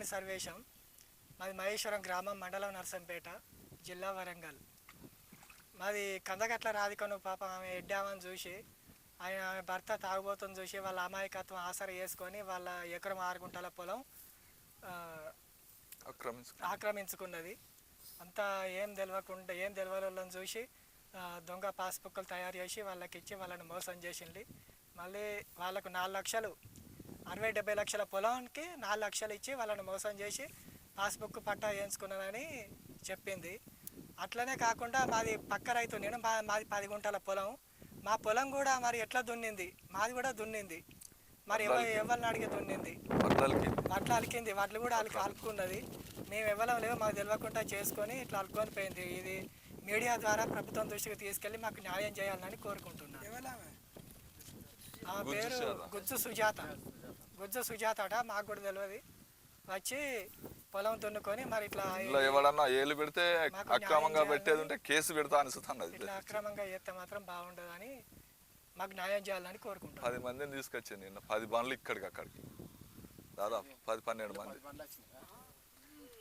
చింతామణి సర్వేశం. మాది మహేశ్వరం గ్రామం మండలం నర్సంపేట జిల్లా వరంగల్. మాది కందగట్ల రాధికను పాప ఆమె ఎడ్డామని చూసి ఆయన ఆమె భర్త తాగుబోతుని చూసి వాళ్ళ అమాయకత్వం ఆసర వేసుకొని వాళ్ళ ఎకరం ఆరు గుంటల పొలం ఆక్రమించుకున్నది. అంతా ఏం తెలియకుండా ఏం తెలియని చూసి దొంగ పాస్బుక్లు తయారు చేసి వాళ్ళకి ఇచ్చి వాళ్ళని మోసం చేసింది మళ్ళీ వాళ్ళకు నాలుగు లక్షలు అరవై డెబ్బై లక్షల పొలానికి నాలుగు లక్షలు ఇచ్చి వాళ్ళని మోసం చేసి పాస్బుక్ పట్టా వేయించుకున్నానని చెప్పింది. అట్లనే కాకుండా మాది పక్క రైతు నేను మా- మాది పది గుంటల పొలం. మా పొలం కూడా మరి ఎట్లా దున్నింది? మాది కూడా దున్నింది. మరి ఎవ ఎవరిని అడిగి దున్నింది? అట్లా అలికింది. వడ్లు కూడా అలికి అలుకున్నది మేము ఇవ్వలేం లేవు మాకు తెలియకుండా చేసుకొని ఇట్లా అలుకొని పోయింది. ఇది మీడియా ద్వారా ప్రభుత్వం దృష్టికి తీసుకెళ్ళి మాకు న్యాయం చేయాలని కోరుకుంటున్నాను. ఆ పేరు. గుజ్జు సుజాత. గుజ్జు సుజాత అట మాకు కూడా తెలియదు వచ్చి పొలం దున్నుకొని మరి ఇట్లా ఇంట్లో ఎవడన్నా ఏలు పెడితే అక్రమంగా పెట్టేది ఉంటే కేసు పెడతా అనిస్తున్నది ఇట్లా అక్రమంగా చేస్తే మాత్రం బాగుండదని మాకు న్యాయం చేయాలని కోరుకుంటున్నాను పది మందిని తీసుకొచ్చింది నిన్న. పది బండ్లు ఇక్కడికి అక్కడికి. దాదాపు పది పన్నెండు మంది.